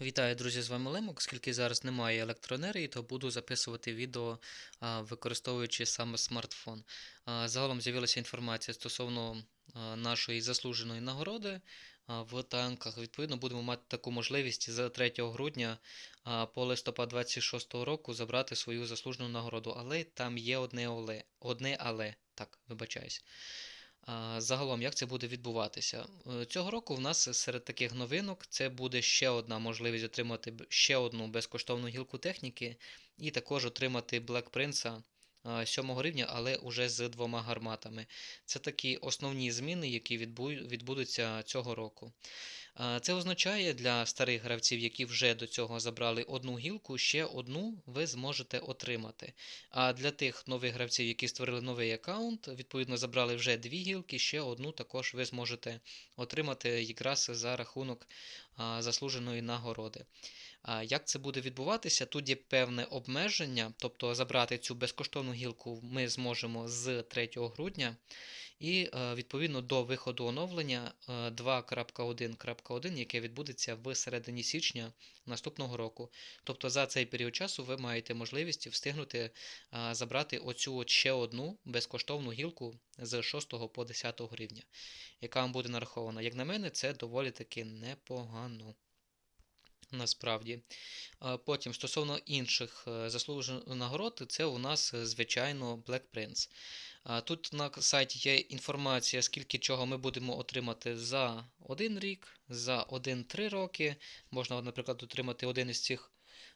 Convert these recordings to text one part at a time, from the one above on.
Вітаю, друзі, з вами Лемок. Оскільки зараз немає електроенергії, то буду записувати відео, використовуючи саме смартфон. Загалом з'явилася інформація стосовно нашої заслуженої нагороди в танках. Відповідно, будемо мати таку можливість з 3 грудня по листопад 26 року забрати свою заслужену нагороду. Але там є одне але. Одне але. Так, вибачаюсь. Загалом, як це буде відбуватися? Е, Цього року в нас серед таких новинок це буде ще одна можливість отримати ще одну безкоштовну гілку техніки, і також отримати Black Prince 7 рівня, але уже з двома гарматами. Це такі основні зміни, які відбудуться цього року. Це означає для старих гравців, які вже до цього забрали одну гілку, ще одну ви зможете отримати. А для тих нових гравців, які створили новий аккаунт, відповідно забрали вже дві гілки, ще одну також ви зможете отримати якраз за рахунок заслуженої нагороди. Як це буде відбуватися? Тут є певне обмеження, тобто забрати цю безкоштовну гілку ми зможемо з 3 грудня. І е, відповідно до виходу оновлення е, 2.1.1, яке відбудеться в середині січня наступного року. Тобто за цей період часу ви маєте можливість встигнути забрати оцю ще одну безкоштовну гілку з 6 по 10 рівня, яка вам буде нарахована. Як на мене, це доволі таки непогано. Насправді. Потім, стосовно інших е, заслужених нагород, це у нас, е, звичайно, Black Prince. Тут на сайті є інформація, скільки чого ми будемо отримати за один рік, за 1-3 роки. Можна, наприклад, отримати один із цих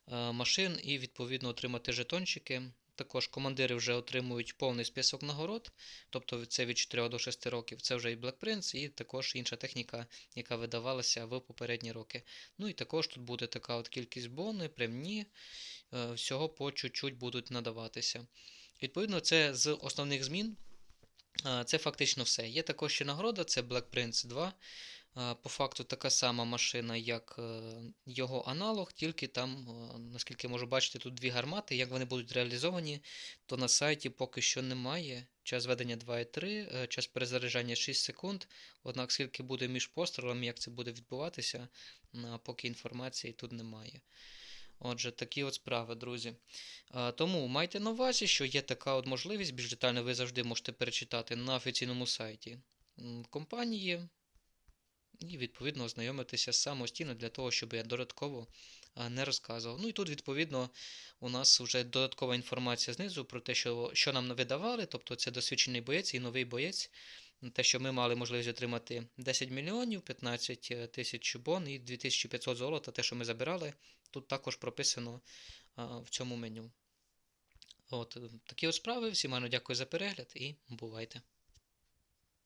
е, машин і відповідно отримати жетончики. Також командири вже отримують повний список нагород, тобто це від 4 до 6 років. Це вже і Black Prince, і також інша техніка, яка видавалася в попередні роки. Ну і також тут буде така от кількість бони, премні, е, всього по чуть-чуть будуть надаватися. Відповідно, це з основних змін. е, Це фактично все. Є також ще нагорода, це Black Prince 2. По факту така сама машина, як е, його аналог, тільки там, е, наскільки можу бачити, тут дві гармати. Як вони будуть реалізовані, то на сайті поки що немає. Час ведення 2,3, е, час перезаряджання 6 секунд. Однак, скільки буде між пострілами, як це буде відбуватися, поки інформації тут немає. Отже, такі от справи, друзі. Тому майте на увазі, що є така от можливість, більш детально ви завжди можете перечитати на офіційному сайті компанії і, відповідно, ознайомитися самостійно для того, щоб я додатково не розказував. Ну і тут, відповідно, у нас вже додаткова інформація знизу про те, що, що нам видавали, тобто це досвідчений боєць і новий боєць. Те, що ми мали можливість отримати 10 мільйонів, 15 тисяч бон і 2500 золота, те, що ми забирали, тут також прописано в цьому меню. От, е, такі от справи. Всім дякую за перегляд і бувайте!